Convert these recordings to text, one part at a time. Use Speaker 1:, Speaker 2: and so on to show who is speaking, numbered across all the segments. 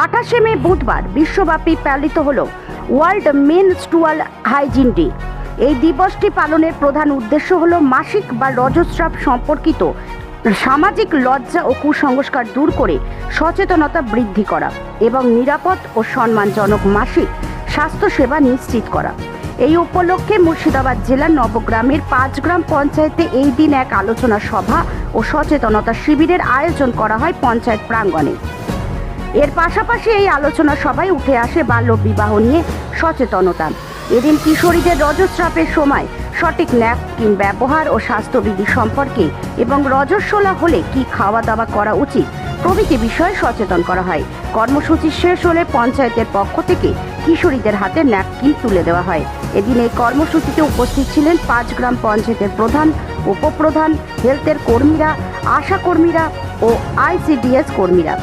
Speaker 1: আঠাশে মে বুধবার বিশ্বব্যাপী পালিত হল ওয়ার্ল্ড মেনস্ট্রুয়াল হাইজিন ডে। এই দিবসটি পালনের প্রধান উদ্দেশ্য হল মাসিক বা রজস্রাব সম্পর্কিত সামাজিক লজ্জা ও কুসংস্কার দূর করে সচেতনতা বৃদ্ধি করা এবং নিরাপদ ও সম্মানজনক মাসিক স্বাস্থ্যসেবা নিশ্চিত করা। এই উপলক্ষে মুর্শিদাবাদ জেলার নবগ্রামের পাঁচগ্রাম পঞ্চায়েতে এই দিন এক আলোচনা সভা ও সচেতনতা শিবিরের আয়োজন করা হয় পঞ্চায়েত প্রাঙ্গণে। এর পাশাপাশি এই আলোচনা সবাই উঠে আসে বাল্য বিবাহ নিয়ে সচেতনতা। এদিন কিশোরীদের রজস্রাপের সময় সঠিক ন্যাপকিন ব্যবহার ও স্বাস্থ্যবিধি সম্পর্কে এবং রজস্বলা হলে কি খাওয়া দাওয়া করা উচিত প্রভৃতি বিষয়ে সচেতন করা হয়। কর্মসূচি শেষ হলে পঞ্চায়েতের পক্ষ থেকে কিশোরীদের হাতে ন্যাপকিন তুলে দেওয়া হয়। এদিন এই কর্মসূচিতে উপস্থিত ছিলেন পাঁচ গ্রাম পঞ্চায়েতের প্রধান, উপপ্রধান, হেলথের কর্মীরা আশা কর্মীরা ও আইসিডিএস কর্মীরা।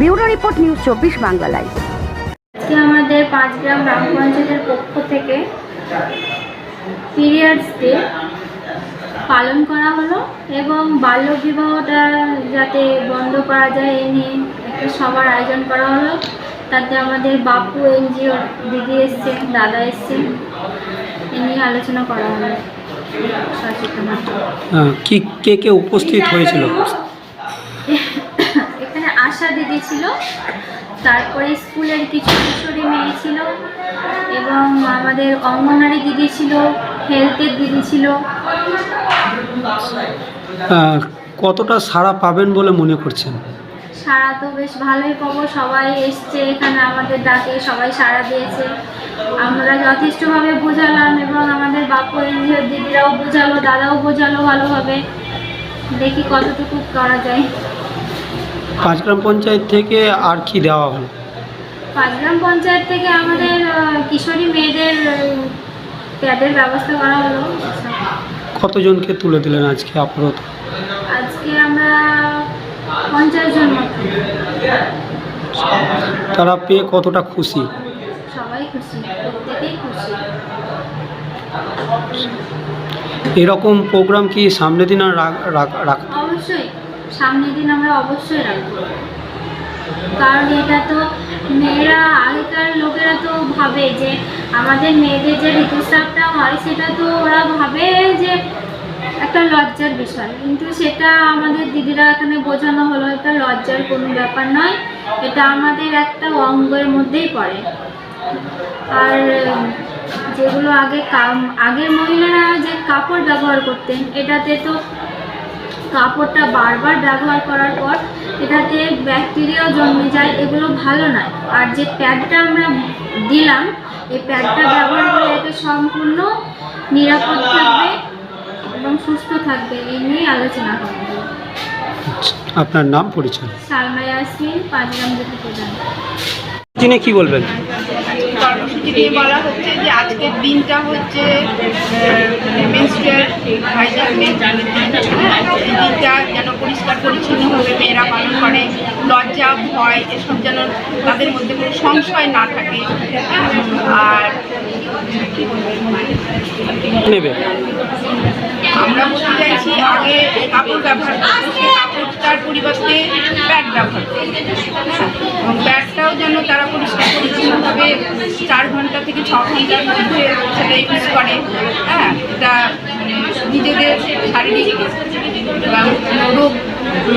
Speaker 1: ব্যুরো রিপোর্ট নিউজ চব্বিশ বাংলা লাইভ
Speaker 2: আজকে আমাদের পাঁচ গ্রাম গ্রাম পঞ্চায়েতের পক্ষ থেকে পিরিয়ডস ডে পালন করা হলো এবং বাল্যবিবাহটা যাতে বন্ধ করা যায় এ নিয়ে একটা সবার আয়োজন করা হলো। তাতে আমাদের বাপু এনজিও দিদি এসছেন দাদা এসছেন এ নিয়ে আলোচনা করা হলো। সচেতনতা
Speaker 3: কি কে কে উপস্থিত হয়েছিল?
Speaker 2: আশা দিদি ছিল। তারপরে স্কুলের কিছু কিশোরী মেয়ে ছিল এবং আমাদের অঙ্গনারী দিদি ছিল হেলথের দিদি ছিল।
Speaker 3: কতটা সাড়া পাবেন বলে মনে করছেন?
Speaker 2: সারা তো বেশ ভালোই পাবো। সবাই এসছে এখানে আমাদের ডাকে সবাই সাড়া দিয়েছে। আমরা যথেষ্টভাবে বোঝালাম এবং আমাদের বাপু দিদিরাও বোঝালো দাদাও বোঝালো ভালোভাবে। দেখি কতটুকু করা যায়।
Speaker 3: পাঁচগ্রাম পঞ্চায়েত থেকে আর কি দেওয়া হলো
Speaker 2: পাঁচগ্রাম পঞ্চায়েত থেকে আমাদের কিশোরী মেয়েদের প্যাডের ব্যবস্থা করা হলো।
Speaker 3: কতজনকে তুলে দিলেন আজকে আপাতত?
Speaker 2: আজকে আমরা পঞ্চাশ জন
Speaker 3: তারা পেয়ে কতটা খুশি?
Speaker 2: সবাই খুশি প্রত্যেকেই খুশি।
Speaker 3: এরকম প্রোগ্রাম কি সামনে দিন আর রাখ
Speaker 2: অবশ্যই। সামনের দিন আমরা অবশ্যই রাখব কারণ এটা তো মেয়েরা, আগেকার লোকেরা তো ভাবে যে আমাদের মেয়েদের যে ঋতুস্রাবটা হয়, সেটা তো ওরা ভাবে যে একটা লজ্জার বিষয়। কিন্তু সেটা আমাদের দিদিরা এখানে বোঝানো হলো, এটা লজ্জার কোনো ব্যাপার নয়। এটা আমাদের একটা অঙ্গের মধ্যেই পড়ে। আর, যেগুলো আগে কাম- আগের মহিলারা যে কাপড় ব্যবহার করতেন, এটাতে তো কাপড়টা বারবার ব্যবহার করার পর এটাতে ব্যাকটেরিয়াও জন্মে যায় এগুলো ভালো নয়। আর যে প্যাডটা আমরা দিলাম এই প্যাডটা ব্যবহার করে এতে সম্পূর্ণ নিরাপদ থাকবে এবং সুস্থ থাকবে এই নিয়ে আলোচনা করব।
Speaker 3: আপনার নাম পরিচয়?
Speaker 2: সালমা ইয়াসমিন পাঁচগ্রাম দুটি প্রধান।
Speaker 3: তিনি কি বলবেন?
Speaker 4: কর্মসূচি নিয়ে বলা হচ্ছে যে আজকের দিনটা হচ্ছে হ্যাঁ দিনটা যেন পরিষ্কার পরিচ্ছন্নভাবে মেয়েরা পালন করে লজ্জা ভয় এসব যেন তাদের মধ্যে কোনো সংশয় না থাকে। আর
Speaker 3: নেবে।
Speaker 4: আমরা বলতে চাইছি আগে কাপড় ব্যবহার কাপড়টার পরিবর্তে প্যাড ব্যবহার করতো। এবং প্যাডটাও যেন তারা চার ঘণ্টা থেকে ছ ঘণ্টার মধ্যে সেটা ইউজ করে। হ্যাঁ এটা মানে নিজেদের শারীরিক রোগ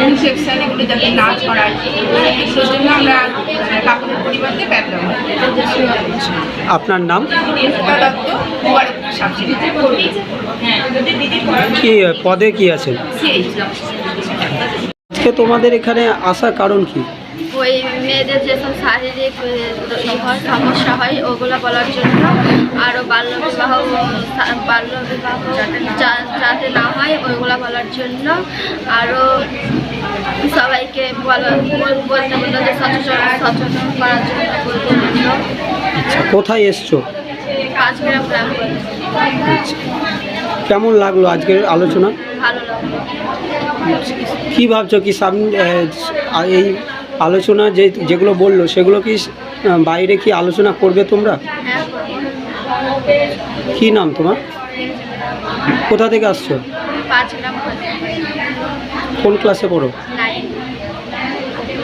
Speaker 4: ইনফেকশন এগুলো যাতে না ছড়ায়। সেই জন্য আমরা কাপড়ের পরিবর্তে প্যাড ব্যবহার
Speaker 3: আপনার নাম?
Speaker 4: দত্ত
Speaker 3: কি পদে কি আছেন? আজকে তোমাদের এখানে আসার কারণ কি?
Speaker 5: ওই মেয়েদের যেসব শারীরিক হয় সমস্যা হয় ওগুলো বলার জন্য আরও বাল্যবিবাহ বাল্যবিবাহ যাতে না হয় ওইগুলো বলার জন্য আরও সবাইকে বলা বল- বলতে বলল যে সচেতন সচেতন করার জন্য বলতে বলল
Speaker 3: কোথায় এসছো?
Speaker 5: গ্রাম
Speaker 3: কেমন লাগল আজকের আলোচনা?
Speaker 5: ভালো লাগল।
Speaker 3: কি ভাবছ কি সামনে এই আলোচনা যে যেগুলো বলল সেগুলো কি বাইরে কি আলোচনা করবে তোমরা? কি নাম তোমার? কোথা থেকে আসছো? কোন ক্লাসে পড়ো?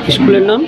Speaker 3: স্কুলের নাম?